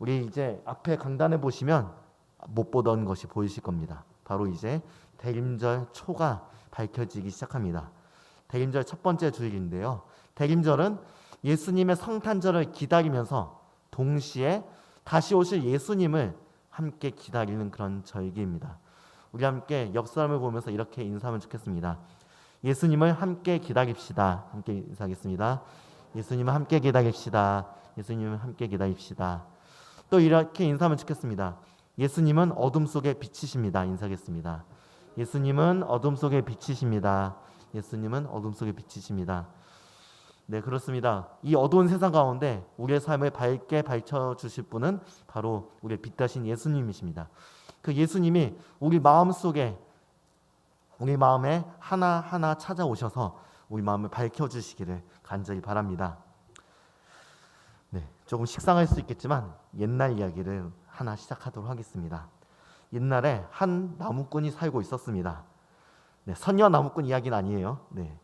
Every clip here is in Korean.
우리 이제 앞에 강단에 보시면 못 보던 것이 보이실 겁니다. 바로 이제 대림절 초가 밝혀지기 시작합니다. 대림절 첫 번째 주일인데요. 대림절은 예수님의 성탄절을 기다리면서 동시에 다시 오실 예수님을 함께 기다리는 그런 절기입니다. 우리 함께 옆 사람을 보면서 이렇게 인사하면 좋겠습니다. 예수님을 함께 기다립시다. 함께 인사하겠습니다. 예수님을 함께 기다립시다. 예수님을 함께 기다립시다. 또 이렇게 인사하면 좋겠습니다. 예수님은 어둠 속에 빛이십니다. 인사하겠습니다. 예수님은 어둠 속에 빛이십니다. 예수님은 어둠 속에 빛이십니다. 네, 그렇습니다. 이 어두운 세상 가운데 우리의 삶을 밝게 밝혀 주실 분은 바로 우리의 빛 대신 예수님이십니다. 그 예수님이 우리 마음 속에 우리 마음에 하나하나 찾아오셔서 우리 마음을 밝혀 주시기를 간절히 바랍니다. 네, 조금 식상할 수 있겠지만 옛날 이야기를 하나 시작하도록 하겠습니다. 옛날에 한 나무꾼이 살고 있었습니다. 네, 선녀 나무꾼 이야기는 아니에요. 네.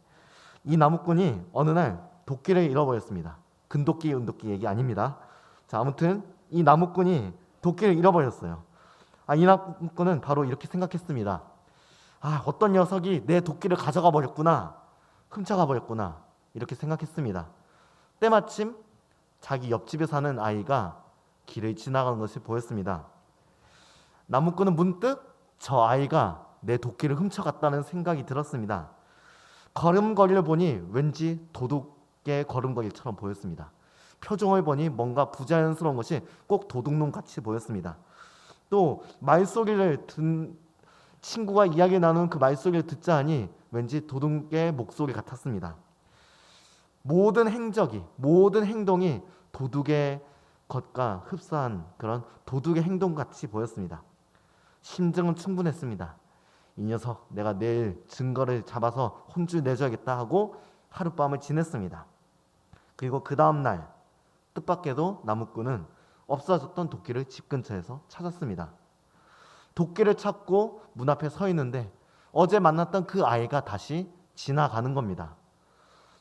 이 나무꾼이 어느 날 도끼를 잃어버렸습니다. 금도끼, 은도끼 얘기 아닙니다. 자, 아무튼 이 나무꾼이 도끼를 잃어버렸어요. 아, 이 나무꾼은 바로 이렇게 생각했습니다. 아, 어떤 녀석이 내 도끼를 가져가 버렸구나. 훔쳐가 버렸구나. 이렇게 생각했습니다. 때마침 자기 옆집에 사는 아이가 길을 지나가는 것을 보였습니다. 나무꾼은 문득 저 아이가 내 도끼를 훔쳐갔다는 생각이 들었습니다. 걸음걸이를 보니 왠지 도둑의 걸음걸이처럼 보였습니다. 표정을 보니 뭔가 부자연스러운 것이 꼭 도둑놈 같이 보였습니다. 또 말소리를 듣 친구가 이야기 나누는 그 말소리를 듣자 하니 왠지 도둑의 목소리 같았습니다. 모든 행적이 모든 행동이 도둑의 것과 흡사한 그런 도둑의 행동 같이 보였습니다. 심증은 충분했습니다. 이 녀석 내가 내일 증거를 잡아서 혼쭐 내줘야겠다 하고 하룻밤을 지냈습니다. 그리고 그 다음 날 뜻밖에도 나무꾼은 없어졌던 도끼를 집 근처에서 찾았습니다. 도끼를 찾고 문 앞에 서 있는데 어제 만났던 그 아이가 다시 지나가는 겁니다.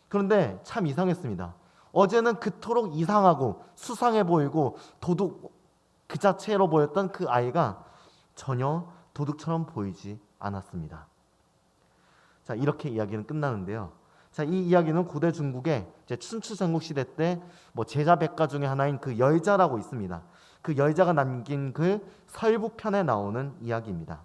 그런데 참 이상했습니다. 어제는 그토록 이상하고 수상해 보이고 도둑 그 자체로 보였던 그 아이가 전혀 도둑처럼 보이지 않았습니다. 자, 이렇게 이야기는 끝나는데요. 자, 이 이야기는 고대 중국의 이제 춘추 전국 시대 때 뭐 제자 백가 중에 하나인 그 열자라고 있습니다. 그 열자가 남긴 그 설부편에 나오는 이야기입니다.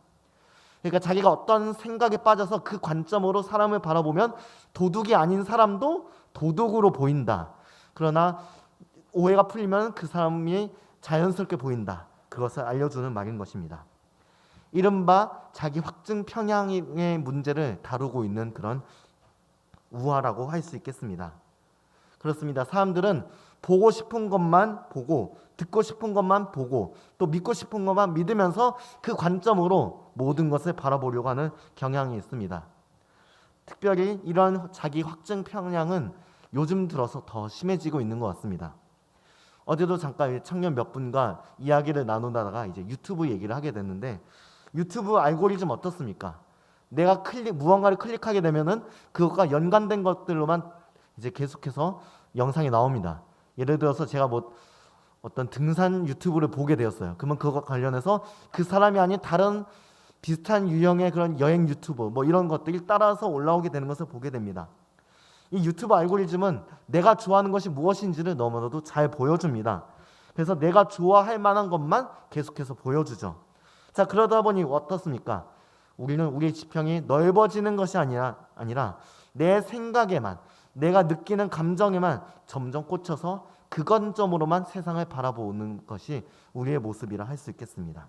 그러니까 자기가 어떤 생각에 빠져서 그 관점으로 사람을 바라보면 도둑이 아닌 사람도 도둑으로 보인다. 그러나 오해가 풀리면 그 사람이 자연스럽게 보인다. 그것을 알려주는 말인 것입니다. 이른바 자기 확증 평양의 문제를 다루고 있는 그런 우화라고 할 수 있겠습니다. 그렇습니다. 사람들은 보고 싶은 것만 보고 듣고 싶은 것만 보고 또 믿고 싶은 것만 믿으면서 그 관점으로 모든 것을 바라보려고 하는 경향이 있습니다. 특별히 이러한 자기 확증 평양은 요즘 들어서 더 심해지고 있는 것 같습니다. 어제도 잠깐 청년 몇 분과 이야기를 나누다가 이제 유튜브 얘기를 하게 됐는데 유튜브 알고리즘 어떻습니까? 내가 클릭 무언가를 클릭하게 되면은 그것과 연관된 것들로만 이제 계속해서 영상이 나옵니다. 예를 들어서 제가 뭐 어떤 등산 유튜브를 보게 되었어요. 그러면 그것과 관련해서 그 사람이 아닌 다른 비슷한 유형의 그런 여행 유튜브 뭐 이런 것들이 따라서 올라오게 되는 것을 보게 됩니다. 이 유튜브 알고리즘은 내가 좋아하는 것이 무엇인지를 너무나도 잘 보여줍니다. 그래서 내가 좋아할 만한 것만 계속해서 보여주죠. 자 그러다 보니 어떻습니까? 우리는 우리의 지평이 넓어지는 것이 아니라 아니라 내 생각에만 내가 느끼는 감정에만 점점 꽂혀서 그 관점으로만 세상을 바라보는 것이 우리의 모습이라 할 수 있겠습니다.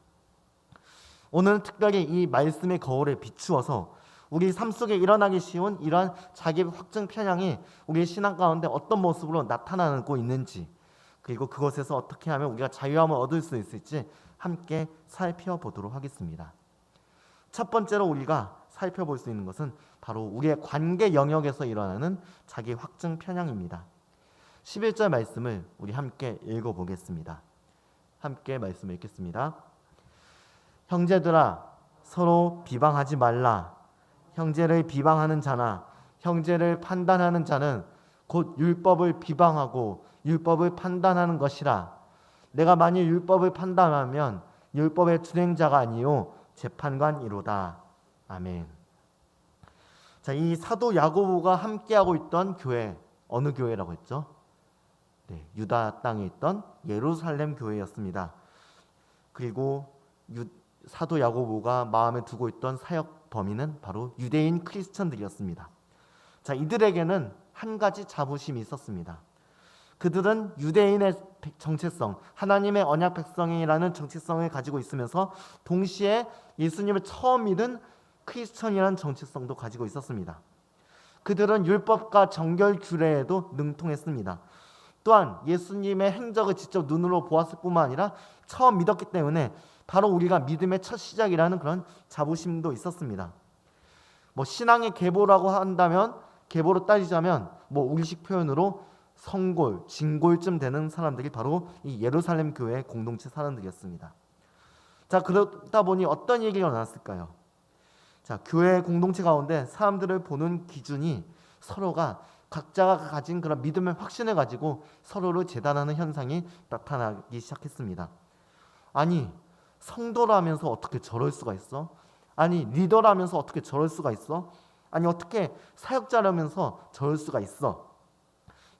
오늘은 특별히 이 말씀의 거울에 비추어서 우리 삶 속에 일어나기 쉬운 이러한 자기 확증 편향이 우리의 신앙 가운데 어떤 모습으로 나타나고 있는지 그리고 그것에서 어떻게 하면 우리가 자유함을 얻을 수 있을지 함께 살펴보도록 하겠습니다. 첫 번째로 우리가 살펴볼 수 있는 것은 바로 우리의 관계 영역에서 일어나는 자기 확증 편향입니다. 11절 말씀을 우리 함께 읽어 보겠습니다. 함께 말씀을 읽겠습니다. 형제들아 서로 비방하지 말라. 형제를 비방하는 자나 형제를 판단하는 자는 곧 율법을 비방하고 율법을 판단하는 것이라. 내가 만일 율법을 판단하면 율법의 준행자가 아니요 재판관이로다. 아멘. 자, 이 사도 야고보가 함께하고 있던 교회 어느 교회라고 했죠? 네, 유다 땅에 있던 예루살렘 교회였습니다. 그리고 유, 사도 야고보가 마음에 두고 있던 사역 범위는 바로 유대인 크리스천들이었습니다. 자, 이들에게는 한 가지 자부심이 있었습니다. 그들은 유대인의 정체성, 하나님의 언약 백성이라는 정체성을 가지고 있으면서 동시에 예수님을 처음 믿은 크리스천이라는 정체성도 가지고 있었습니다. 그들은 율법과 정결 규례에도 능통했습니다. 또한 예수님의 행적을 직접 눈으로 보았을 뿐만 아니라 처음 믿었기 때문에 바로 우리가 믿음의 첫 시작이라는 그런 자부심도 있었습니다. 뭐 신앙의 계보라고 한다면 계보로 따지자면 뭐 우리식 표현으로 성골, 진골쯤 되는 사람들이 바로 이 예루살렘 교회 공동체 사람들이었습니다. 자 그러다 보니 어떤 얘기가 나왔을까요? 자 교회 공동체 가운데 사람들을 보는 기준이 서로가 각자가 가진 그런 믿음의 확신을 가지고 서로를 재단하는 현상이 나타나기 시작했습니다. 아니 성도라면서 어떻게 저럴 수가 있어? 아니 리더라면서 어떻게 저럴 수가 있어? 아니 어떻게 사역자라면서 저럴 수가 있어?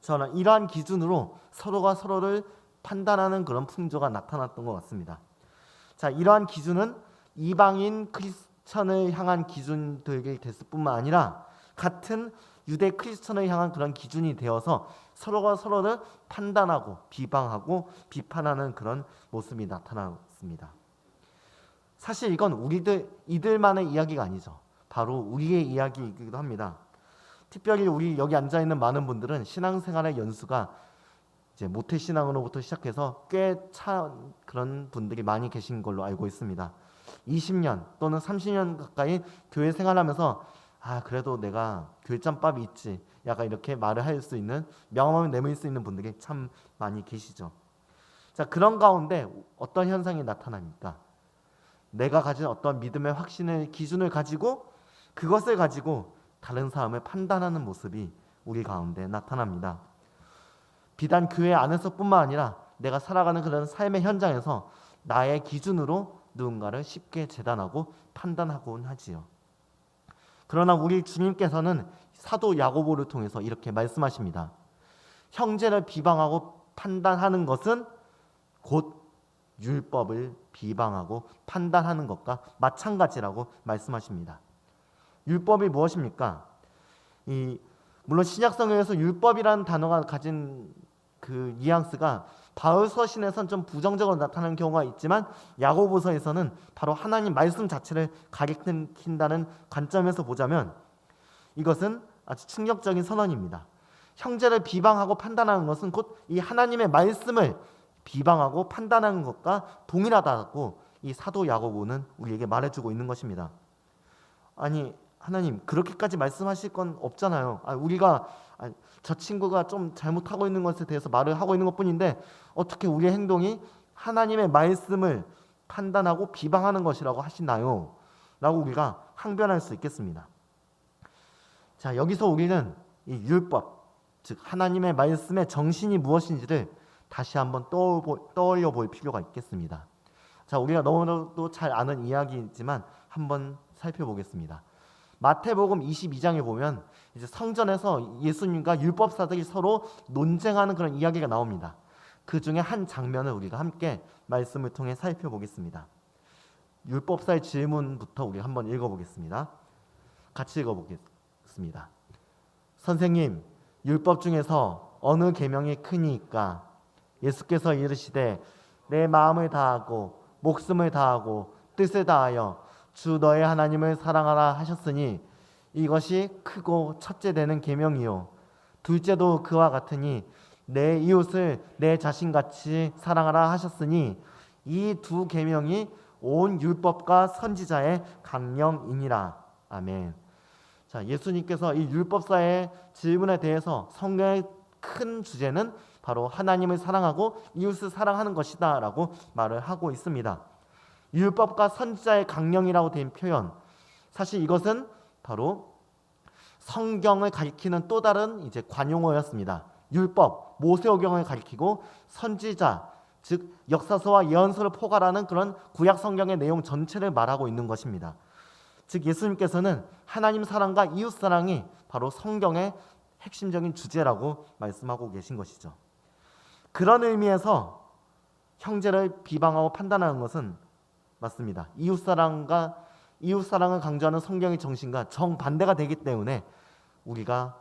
저는 이러한 기준으로 서로가 서로를 판단하는 그런 풍조가 나타났던 것 같습니다. 자, 이러한 기준은 이방인 크리스천을 향한 기준들이 됐을 뿐만 아니라 같은 유대 크리스천을 향한 그런 기준이 되어서 서로가 서로를 판단하고 비방하고 비판하는 그런 모습이 나타났습니다. 사실 이건 우리들 이들만의 이야기가 아니죠. 바로 우리의 이야기이기도 합니다. 특별히 우리 여기 앉아 있는 많은 분들은 신앙생활의 연수가 이제 모태 신앙으로부터 시작해서 꽤 차 그런 분들이 많이 계신 걸로 알고 있습니다. 20년 또는 30년 가까이 교회 생활하면서 아 그래도 내가 교회짬밥이 있지 약간 이렇게 말을 할 수 있는 명함을 내밀 수 있는 분들이 참 많이 계시죠. 자 그런 가운데 어떤 현상이 나타납니까? 내가 가진 어떤 믿음의 확신의 기준을 가지고 그것을 가지고 다른 사람을 판단하는 모습이 우리 가운데 나타납니다. 비단 교회 안에서뿐만 아니라 내가 살아가는 그런 삶의 현장에서 나의 기준으로 누군가를 쉽게 재단하고 판단하곤 하지요. 그러나 우리 주님께서는 사도 야고보를 통해서 이렇게 말씀하십니다. 형제를 비방하고 판단하는 것은 곧 율법을 비방하고 판단하는 것과 마찬가지라고 말씀하십니다. 율법이 무엇입니까? 이 물론 신약성경에서 율법이라는 단어가 가진 그 뉘앙스가 바울 서신에선 좀 부정적으로 나타나는 경우가 있지만 야고보서에서는 바로 하나님 말씀 자체를 가리킨다는 관점에서 보자면 이것은 아주 충격적인 선언입니다. 형제를 비방하고 판단하는 것은 곧 이 하나님의 말씀을 비방하고 판단하는 것과 동일하다고 이 사도 야고보는 우리에게 말해주고 있는 것입니다. 아니 하나님 그렇게까지 말씀하실 건 없잖아요. 아, 우리가 아, 저 친구가 좀 잘못하고 있는 것에 대해서 말을 하고 있는 것뿐인데 어떻게 우리의 행동이 하나님의 말씀을 판단하고 비방하는 것이라고 하시나요? 라고 우리가 항변할 수 있겠습니다. 자 여기서 우리는 이 율법 즉 하나님의 말씀의 정신이 무엇인지를 다시 한번 떠올려 볼 필요가 있겠습니다. 자 우리가 너무나도 잘 아는 이야기이지만 한번 살펴보겠습니다. 마태복음 22장에 보면 이제 성전에서 예수님과 율법사들이 서로 논쟁하는 그런 이야기가 나옵니다. 그 중에 한 장면을 우리가 함께 말씀을 통해 살펴보겠습니다. 율법사의 질문부터 우리 한번 읽어보겠습니다. 같이 읽어보겠습니다. 선생님, 율법 중에서 어느 계명이 크니까? 예수께서 이르시되 내 마음을 다하고 목숨을 다하고 뜻을 다하여 주 너의 하나님을 사랑하라 하셨으니 이것이 크고 첫째 되는 계명이요 둘째도 그와 같으니 내 이웃을 내 자신같이 사랑하라 하셨으니 이 두 계명이 온 율법과 선지자의 강령이니라 아멘. 자 예수님께서 이 율법사의 질문에 대해서 성경의 큰 주제는 바로 하나님을 사랑하고 이웃을 사랑하는 것이다라고 말을 하고 있습니다. 율법과 선지자의 강령이라고 된 표현. 사실 이것은 바로 성경을 가리키는 또 다른 이제 관용어였습니다. 율법, 모세오경을 가리키고 선지자, 즉 역사서와 예언서를 포괄하는 그런 구약 성경의 내용 전체를 말하고 있는 것입니다. 즉 예수님께서는 하나님 사랑과 이웃 사랑이 바로 성경의 핵심적인 주제라고 말씀하고 계신 것이죠. 그런 의미에서 형제를 비방하고 판단하는 것은 맞습니다. 이웃 사랑과 이웃 사랑을 강조하는 성경의 정신과 정반대가 되기 때문에 우리가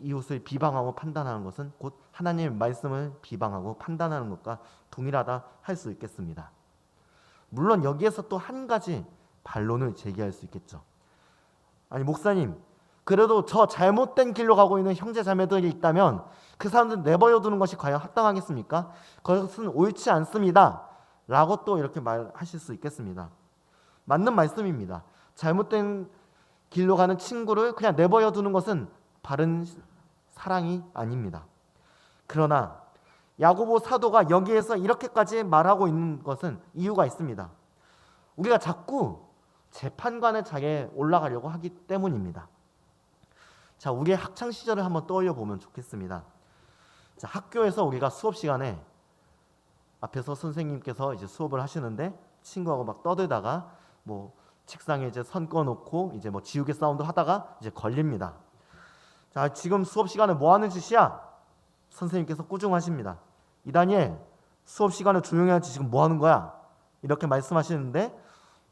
이웃을 비방하고 판단하는 것은 곧 하나님의 말씀을 비방하고 판단하는 것과 동일하다 할 수 있겠습니다. 물론 여기에서 또 한 가지 반론을 제기할 수 있겠죠. 아니 목사님, 그래도 저 잘못된 길로 가고 있는 형제 자매들이 있다면 그 사람들 내버려 두는 것이 과연 합당하겠습니까? 그것은 옳지 않습니다. 라고 또 이렇게 말하실 수 있겠습니다. 맞는 말씀입니다. 잘못된 길로 가는 친구를 그냥 내버려 두는 것은 바른 사랑이 아닙니다. 그러나 야고보 사도가 여기에서 이렇게까지 말하고 있는 것은 이유가 있습니다. 우리가 자꾸 재판관의 자리에 올라가려고 하기 때문입니다. 자, 우리의 학창 시절을 한번 떠올려 보면 좋겠습니다. 자, 학교에서 우리가 수업 시간에 앞에서 선생님께서 이제 수업을 하시는데 친구하고 막 떠들다가 뭐 책상에 이제 선 꺼놓고 이제 뭐 지우개 사운드 하다가 이제 걸립니다. 자, 지금 수업 시간에 뭐 하는 짓이야? 선생님께서 꾸중하십니다. 이다니엘, 수업 시간에 조용히 하지 지금 뭐 하는 거야? 이렇게 말씀하시는데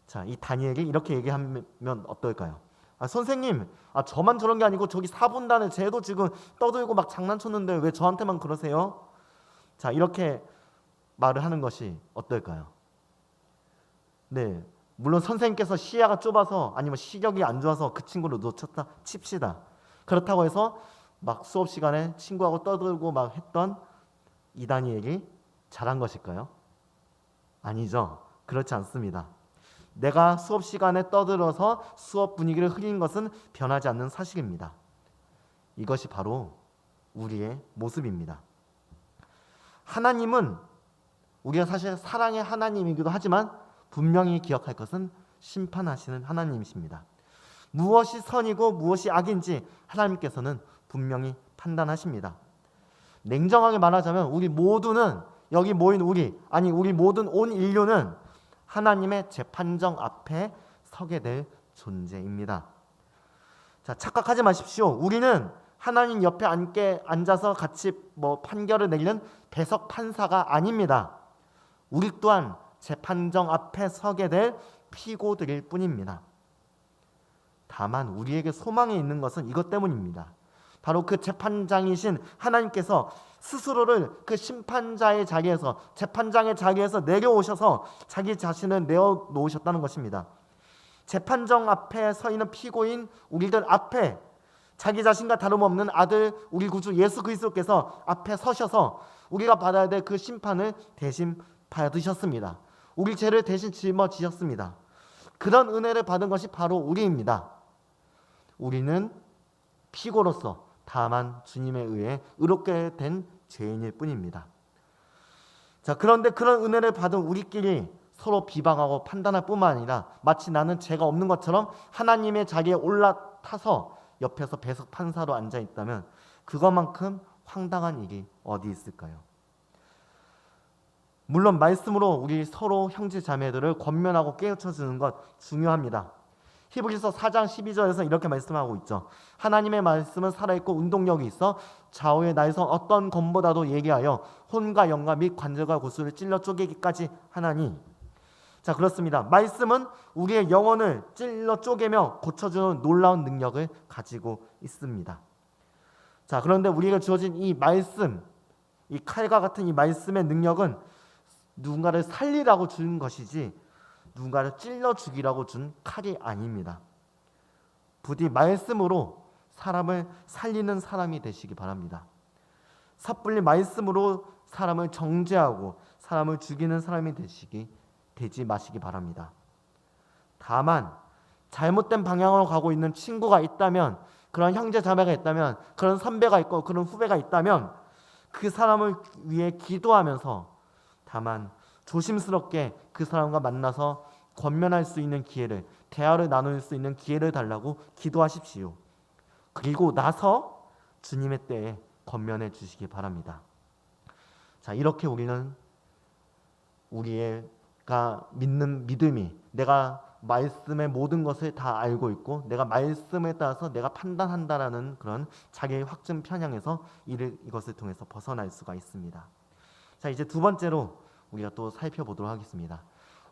자, 이 다니엘이 이렇게 얘기하면 어떨까요? 아, 선생님, 아, 저만 저런 게 아니고 저기 사분단에 쟤도 지금 떠들고 막 장난쳤는데 왜 저한테만 그러세요? 자, 이렇게 말을 하는 것이 어떨까요? 네, 물론 선생님께서 시야가 좁아서 아니면 시력이 안 좋아서 그 친구를 놓쳤다 칩시다. 그렇다고 해서 막 수업 시간에 친구하고 떠들고 막 했던 이다니엘이 잘한 것일까요? 아니죠. 그렇지 않습니다. 내가 수업 시간에 떠들어서 수업 분위기를 흐린 것은 변하지 않는 사실입니다. 이것이 바로 우리의 모습입니다. 하나님은 우리가 사실 사랑의 하나님이기도 하지만 분명히 기억할 것은 심판하시는 하나님이십니다. 무엇이 선이고 무엇이 악인지 하나님께서는 분명히 판단하십니다. 냉정하게 말하자면 우리 모두는 여기 모인 우리 아니 우리 모든 온 인류는 하나님의 재판정 앞에 서게 될 존재입니다. 자, 착각하지 마십시오. 우리는 하나님 옆에 앉게 앉아서 같이 뭐 판결을 내리는 배석 판사가 아닙니다. 우리 또한 재판정 앞에 서게 될 피고들일 뿐입니다. 다만 우리에게 소망이 있는 것은 이것 때문입니다. 바로 그 재판장이신 하나님께서 스스로를 그 심판자의 자리에서 재판장의 자리에서 내려오셔서 자기 자신을 내어 놓으셨다는 것입니다. 재판정 앞에 서 있는 피고인 우리들 앞에 자기 자신과 다름없는 아들 우리 구주 예수 그리스도께서 앞에 서셔서 우리가 받아야 될 그 심판을 대신 받으셨습니다. 우리 죄를 대신 짊어지셨습니다. 그런 은혜를 받은 것이 바로 우리입니다. 우리는 피고로서 다만 주님에 의해 의롭게 된 죄인일 뿐입니다. 자, 그런데 그런 은혜를 받은 우리끼리 서로 비방하고 판단할 뿐만 아니라 마치 나는 죄가 없는 것처럼 하나님의 자리에 올라타서 옆에서 배석 판사로 앉아 있다면 그것만큼 황당한 일이 어디 있을까요? 물론 말씀으로 우리 서로 형제 자매들을 권면하고 깨우쳐 주는 것 중요합니다. 히브리서 4장 12절에서 이렇게 말씀하고 있죠. 하나님의 말씀은 살아있고 운동력이 있어 좌우의 날성 어떤 검보다도 얘기하여 혼과 영과 및 관절과 고수를 찔러 쪼개기까지 하나니 자 그렇습니다. 말씀은 우리의 영혼을 찔러 쪼개며 고쳐주는 놀라운 능력을 가지고 있습니다. 자 그런데 우리가 주어진 이 말씀, 이 칼과 같은 이 말씀의 능력은 누군가를 살리라고 주는 것이지 누군가를 찔러 죽이라고 준 칼이 아닙니다. 부디 말씀으로 사람을 살리는 사람이 되시기 바랍니다. 섣불리 말씀으로 사람을 정죄하고 사람을 죽이는 사람이 되시기 되지 마시기 바랍니다. 다만 잘못된 방향으로 가고 있는 친구가 있다면 그런 형제 자매가 있다면 그런 선배가 있고 그런 후배가 있다면 그 사람을 위해 기도하면서 다만 조심스럽게 그 사람과 만나서 권면할 수 있는 기회를 대화를 나눌 수 있는 기회를 달라고 기도하십시오. 그리고 나서 주님의 때에 권면해 주시기 바랍니다. 자, 이렇게 우리는 우리가 믿는 믿음이 내가 말씀의 모든 것을 다 알고 있고 내가 말씀에 따라서 내가 판단한다라는 그런 자기의 확증 편향에서 이를 이것을 통해서 벗어날 수가 있습니다. 자 이제 두 번째로 우리가 또 살펴보도록 하겠습니다.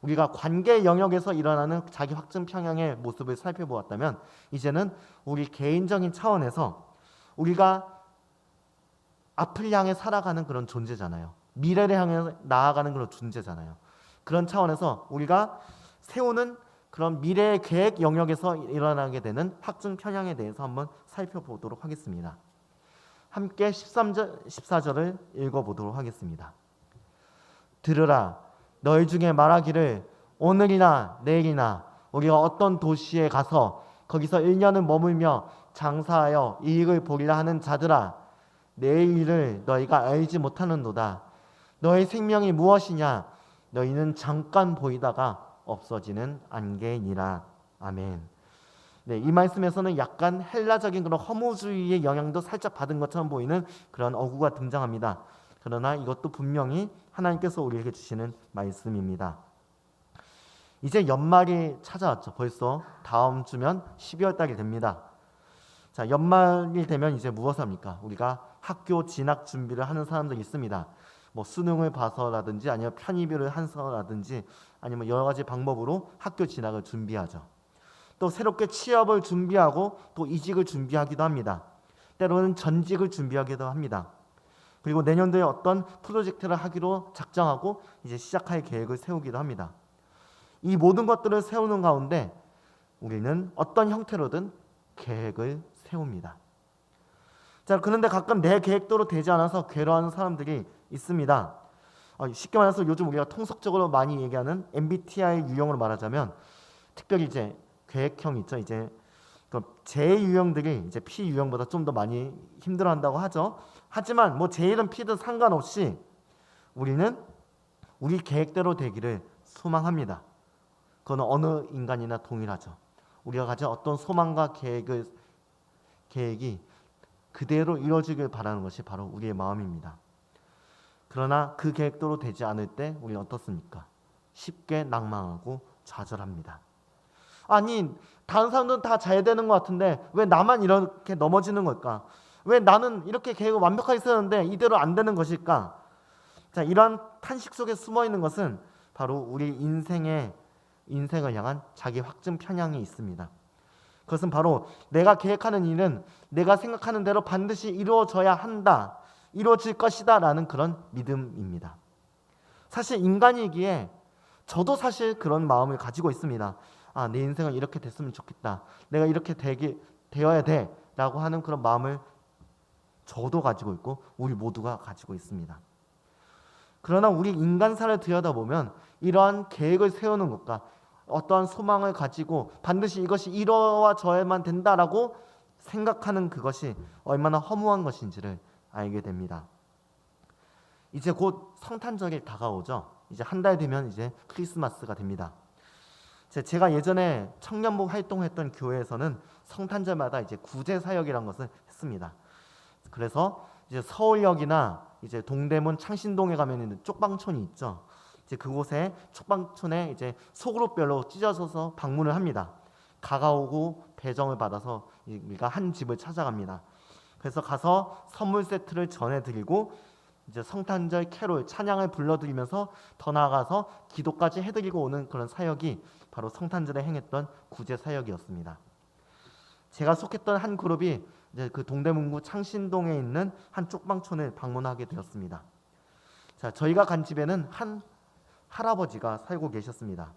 우리가 관계 영역에서 일어나는 자기 확증 편향의 모습을 살펴보았다면 이제는 우리 개인적인 차원에서 우리가 앞을 향해 살아가는 그런 존재잖아요. 미래를 향해 나아가는 그런 존재잖아요. 그런 차원에서 우리가 세우는 그런 미래의 계획 영역에서 일어나게 되는 확증 편향에 대해서 한번 살펴보도록 하겠습니다. 함께 13절, 14절을 읽어보도록 하겠습니다. 들으라 너희 중에 말하기를 오늘이나 내일이나 우리가 어떤 도시에 가서 거기서 1년을 머물며 장사하여 이익을 보리라 하는 자들아 내일 일을 너희가 알지 못하는도다 너희 생명이 무엇이냐 너희는 잠깐 보이다가 없어지는 안개니라 아멘. 네, 이 말씀에서는 약간 헬라적인 그런 허무주의의 영향도 살짝 받은 것처럼 보이는 그런 어구가 등장합니다. 그러나 이것도 분명히 하나님께서 우리에게 주시는 말씀입니다. 이제 연말이 찾아왔죠. 벌써 다음 주면 12월 달이 됩니다. 자, 연말이 되면 이제 무엇을 합니까? 우리가 학교 진학 준비를 하는 사람들이 있습니다. 뭐 수능을 봐서라든지 아니면 편입을 한서라든지 아니면 여러 가지 방법으로 학교 진학을 준비하죠. 또 새롭게 취업을 준비하고 또 이직을 준비하기도 합니다. 때로는 전직을 준비하기도 합니다. 그리고 내년도에 어떤 프로젝트를 하기로 작정하고 이제 시작할 계획을 세우기도 합니다. 이 모든 것들을 세우는 가운데 우리는 어떤 형태로든 계획을 세웁니다. 자, 그런데 가끔 내 계획대로 되지 않아서 괴로워하는 사람들이 있습니다. 어, 쉽게 말해서 요즘 우리가 통속적으로 많이 얘기하는 MBTI 유형으로 말하자면 특별히 이제 계획형 있죠. 이제 그제 유형들이 이제 P 유형보다 좀 더 많이 힘들어한다고 하죠. 하지만 뭐 J든 P든 상관없이 우리는 우리 계획대로 되기를 소망합니다. 그거는 어느 인간이나 동일하죠. 우리가 가진 어떤 소망과 계획을 계획이 그대로 이루어지길 바라는 것이 바로 우리의 마음입니다. 그러나 그 계획대로 되지 않을 때 우리는 어떻습니까? 쉽게 낭망하고 좌절합니다. 아니 다른 사람들은 다 잘 되는 것 같은데 왜 나만 이렇게 넘어지는 걸까? 왜 나는 이렇게 계획을 완벽하게 세웠는데 이대로 안 되는 것일까? 자 이러한 탄식 속에 숨어 있는 것은 바로 우리 인생의 인생을 향한 자기 확증 편향이 있습니다. 그것은 바로 내가 계획하는 일은 내가 생각하는 대로 반드시 이루어져야 한다. 이루어질 것이다 라는 그런 믿음입니다. 사실 인간이기에 저도 사실 그런 마음을 가지고 있습니다. 아, 내 인생은 이렇게 됐으면 좋겠다. 내가 이렇게 되기 되어야 돼 라고 하는 그런 마음을 저도 가지고 있고 우리 모두가 가지고 있습니다. 그러나 우리 인간사를 들여다보면 이러한 계획을 세우는 것과 어떠한 소망을 가지고 반드시 이것이 이루어져야만 된다라고 생각하는 그것이 얼마나 허무한 것인지를 알게 됩니다. 이제 곧 성탄절이 다가오죠. 이제 한 달 되면 이제 크리스마스가 됩니다. 제가 예전에 청년복 활동했던 교회에서는 성탄절마다 이제 구제 사역이란 것을 했습니다. 그래서 이제 서울역이나 이제 동대문 창신동에 가면 있는 쪽방촌이 있죠. 이제 그곳에 쪽방촌에 이제 소그룹별로 찢어져서 방문을 합니다. 가가오고 배정을 받아서 우리가 한 집을 찾아갑니다. 그래서 가서 선물 세트를 전해드리고 이제 성탄절 캐롤 찬양을 불러드리면서 더 나아가서 기도까지 해드리고 오는 그런 사역이 바로 성탄절에 행했던 구제 사역이었습니다. 제가 속했던 한 그룹이 이제 그 동대문구 창신동에 있는 한 쪽방촌을 방문하게 되었습니다. 자, 저희가 간 집에는 한 할아버지가 살고 계셨습니다.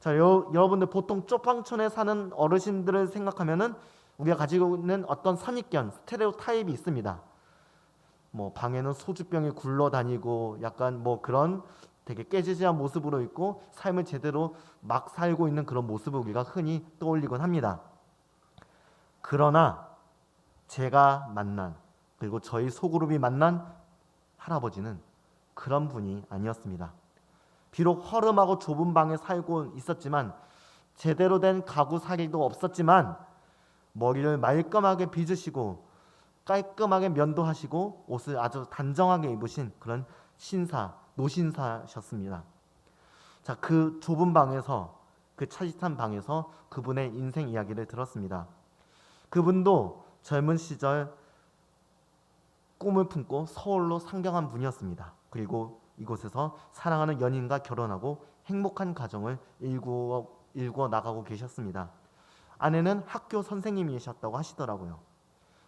자, 여, 러분들 보통 쪽방촌에 사는 어르신들을 생각하면은 우리가 가지고 있는 어떤 선입견, 스테레오 타입이 있습니다. 뭐 방에는 소주병이 굴러다니고 약간 뭐 그런 되게 깨지지한 모습으로 있고 삶을 제대로 막 살고 있는 그런 모습을 우리가 흔히 떠올리곤 합니다. 그러나 제가 만난 그리고 저희 소그룹이 만난 할아버지는 그런 분이 아니었습니다. 비록 허름하고 좁은 방에 살고 있었지만 제대로 된 가구 살이도 없었지만 머리를 말끔하게 빗으시고 깔끔하게 면도하시고 옷을 아주 단정하게 입으신 그런 신사 노신사셨습니다. 자, 그 좁은 방에서 그 차짓한 방에서 그분의 인생 이야기를 들었습니다. 그분도 젊은 시절 꿈을 품고 서울로 상경한 분이었습니다. 그리고 이곳에서 사랑하는 연인과 결혼하고 행복한 가정을 일구어, 일구어 나가고 계셨습니다. 아내는 학교 선생님이셨다고 하시더라고요.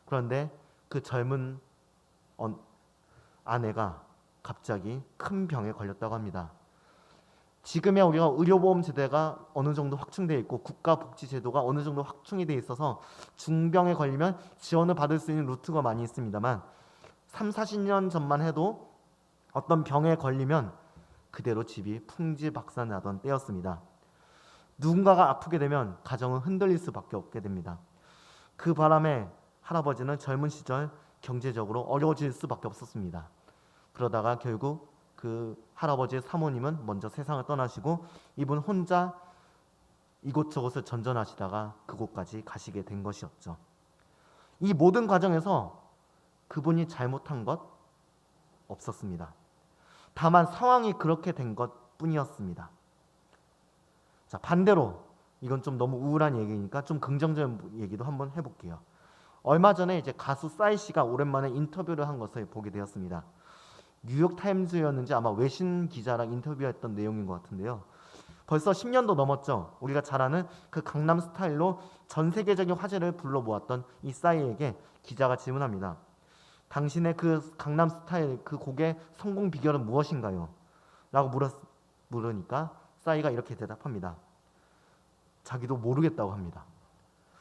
그런데 그 젊은 어, 아내가 갑자기 큰 병에 걸렸다고 합니다. 지금의 우리가 의료보험 제도가 어느 정도 확충되어 있고 국가복지제도가 어느 정도 확충이 되어 있어서 중병에 걸리면 지원을 받을 수 있는 루트가 많이 있습니다만 3, 40년 전만 해도 어떤 병에 걸리면 그대로 집이 풍지박산나던 때였습니다. 누군가가 아프게 되면 가정은 흔들릴 수밖에 없게 됩니다. 그 바람에 할아버지는 젊은 시절 경제적으로 어려워질 수밖에 없었습니다. 그러다가 결국 그 할아버지의 사모님은 먼저 세상을 떠나시고 이분 혼자 이곳저곳을 전전하시다가 그곳까지 가시게 된 것이었죠. 이 모든 과정에서 그분이 잘못한 것 없었습니다. 다만 상황이 그렇게 된 것 뿐이었습니다. 자, 반대로 이건 좀 너무 우울한 얘기니까 좀 긍정적인 얘기도 한번 해볼게요. 얼마 전에 이제 가수 싸이 씨가 오랜만에 인터뷰를 한 것을 보게 되었습니다. 뉴욕 타임즈였는지 아마 외신 기자랑 인터뷰했던 내용인 것 같은데요. 벌써 10년도 넘었죠. 우리가 잘 아는 그 강남 스타일로 전 세계적인 화제를 불러 모았던 이 싸이에게 기자가 질문합니다. 당신의 그 강남 스타일 그 곡의 성공 비결은 무엇인가요? 라고 물었, 물으니까 싸이가 이렇게 대답합니다. 자기도 모르겠다고 합니다.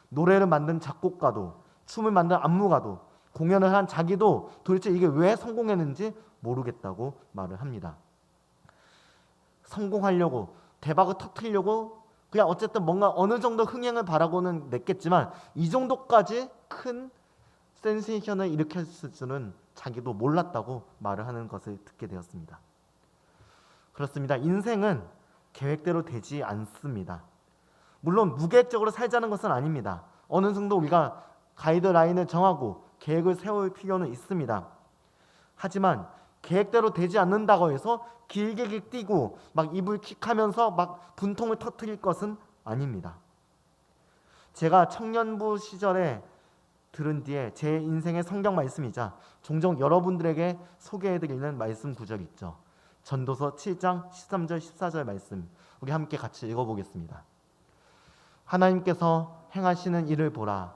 노래를 만든 작곡가도 춤을 만든 안무가도 공연을 한 자기도 도대체 이게 왜 성공했는지 모르겠다고 말을 합니다. 성공하려고 대박을 터트리려고 그냥 어쨌든 뭔가 어느 정도 흥행을 바라고는 냈겠지만 이 정도까지 큰 센세이션을 일으켰을 줄은 자기도 몰랐다고 말을 하는 것을 듣게 되었습니다. 그렇습니다. 인생은 계획대로 되지 않습니다. 물론 무계획적으로 살자는 것은 아닙니다. 어느 정도 우리가 가이드라인을 정하고 계획을 세울 필요는 있습니다. 하지만 계획대로 되지 않는다고 해서 길게 뛰고 막 입을 킥하면서 막 분통을 터뜨릴 것은 아닙니다. 제가 청년부 시절에 들은 뒤에 제 인생의 성경 말씀이자 종종 여러분들에게 소개해드리는 말씀 구절 있죠. 전도서 7장 13절 14절 말씀 우리 함께 같이 읽어보겠습니다. 하나님께서 행하시는 일을 보라.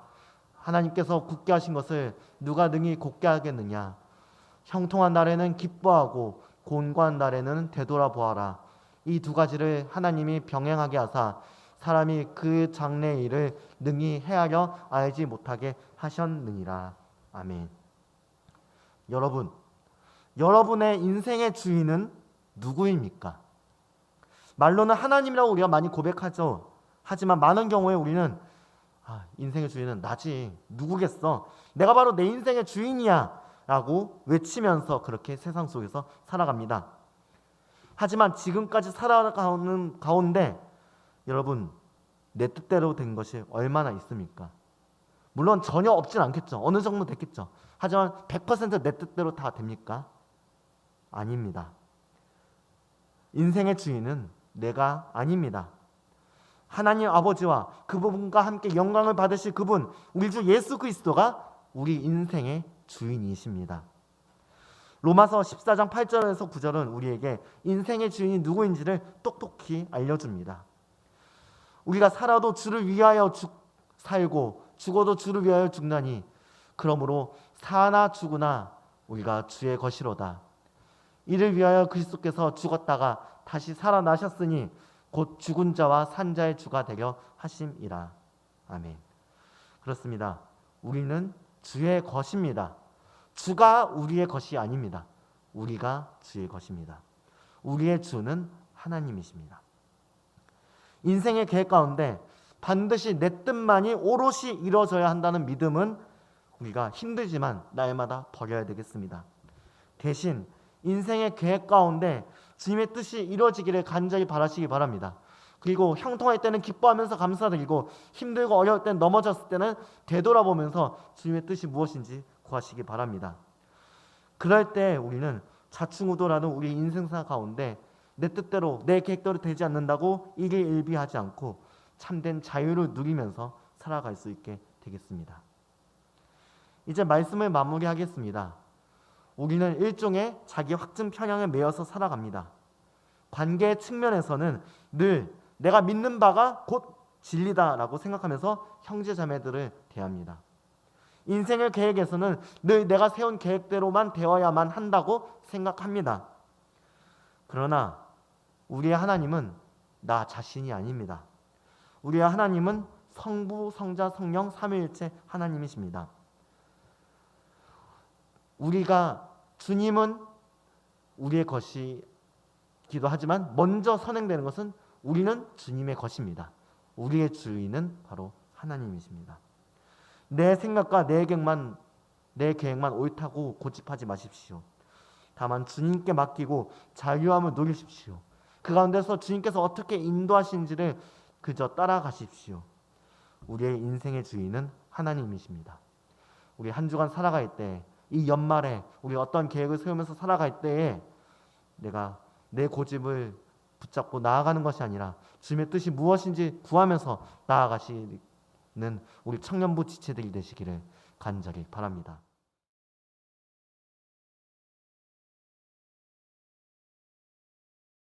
하나님께서 굳게 하신 것을 누가 능히 곧게 하겠느냐. 형통한 날에는 기뻐하고 곤고한 날에는 되돌아보아라. 이 두 가지를 하나님이 병행하게 하사 사람이 그 장래의 일을 능히 헤아려 알지 못하게 하셨느니라. 아멘. 여러분, 여러분의 인생의 주인은 누구입니까? 말로는 하나님이라고 우리가 많이 고백하죠. 하지만 많은 경우에 우리는 아, 인생의 주인은 나지 누구겠어? 내가 바로 내 인생의 주인이야 라고 외치면서 그렇게 세상 속에서 살아갑니다. 하지만 지금까지 살아가는 가운데 여러분 내 뜻대로 된 것이 얼마나 있습니까? 물론 전혀 없진 않겠죠. 어느 정도 됐겠죠. 하지만 100%내 뜻대로 다 됩니까? 아닙니다. 인생의 주인은 내가 아닙니다. 하나님 아버지와 그분과 함께 영광을 받으실 그분, 우리 주 예수 그리스도가 우리 인생의 주인이십니다. 로마서 14장 8절에서 9절은 우리에게 인생의 주인이 누구인지를 똑똑히 알려줍니다. 우리가 살아도 주를 위하여 죽, 살고 죽어도 주를 위하여 죽나니 그러므로 사나 죽으나 우리가 주의 것이로다. 이를 위하여 그리스도께서 죽었다가 다시 살아나셨으니 곧 죽은 자와 산 자의 주가 되려 하심이라. 아멘. 그렇습니다. 우리는 주의 것입니다. 주가 우리의 것이 아닙니다. 우리가 주의 것입니다. 우리의 주는 하나님이십니다. 인생의 계획 가운데 반드시 내 뜻만이 오롯이 이루어져야 한다는 믿음은 우리가 힘들지만 날마다 버려야 되겠습니다. 대신 인생의 계획 가운데 주님의 뜻이 이루어지기를 간절히 바라시기 바랍니다. 그리고 형통할 때는 기뻐하면서 감사드리고 힘들고 어려울 때는 넘어졌을 때는 되돌아보면서 주님의 뜻이 무엇인지 구하시기 바랍니다. 그럴 때 우리는 자충우도라는 우리 인생사 가운데 내 뜻대로 내 계획대로 되지 않는다고 일일일비하지 않고 참된 자유를 누리면서 살아갈 수 있게 되겠습니다. 이제 말씀을 마무리하겠습니다. 우리는 일종의 자기 확증 편향에 매여서 살아갑니다. 관계 측면에서는 늘 내가 믿는 바가 곧 진리다라고 생각하면서 형제 자매들을 대합니다. 인생의 계획에서는 늘 내가 세운 계획대로만 되어야만 한다고 생각합니다. 그러나 우리의 하나님은 나 자신이 아닙니다. 우리의 하나님은 성부, 성자, 성령 삼위일체 하나님이십니다. 우리가 주님은 우리의 것이기도 하지만 먼저 선행되는 것은 우리는 주님의 것입니다. 우리의 주인은 바로 하나님이십니다. 내 생각과 내 계획만 내 계획만 옳다고 고집하지 마십시오. 다만 주님께 맡기고 자유함을 누리십시오. 그 가운데서 주님께서 어떻게 인도하신지를 그저 따라가십시오. 우리의 인생의 주인은 하나님이십니다. 우리 한 주간 살아갈 때, 이 연말에 우리 어떤 계획을 세우면서 살아갈 때에 내가 내 고집을 붙잡고 나아가는 것이 아니라 주님의 뜻이 무엇인지 구하면서 나아가시는 우리 청년부 지체들이 되시기를 간절히 바랍니다.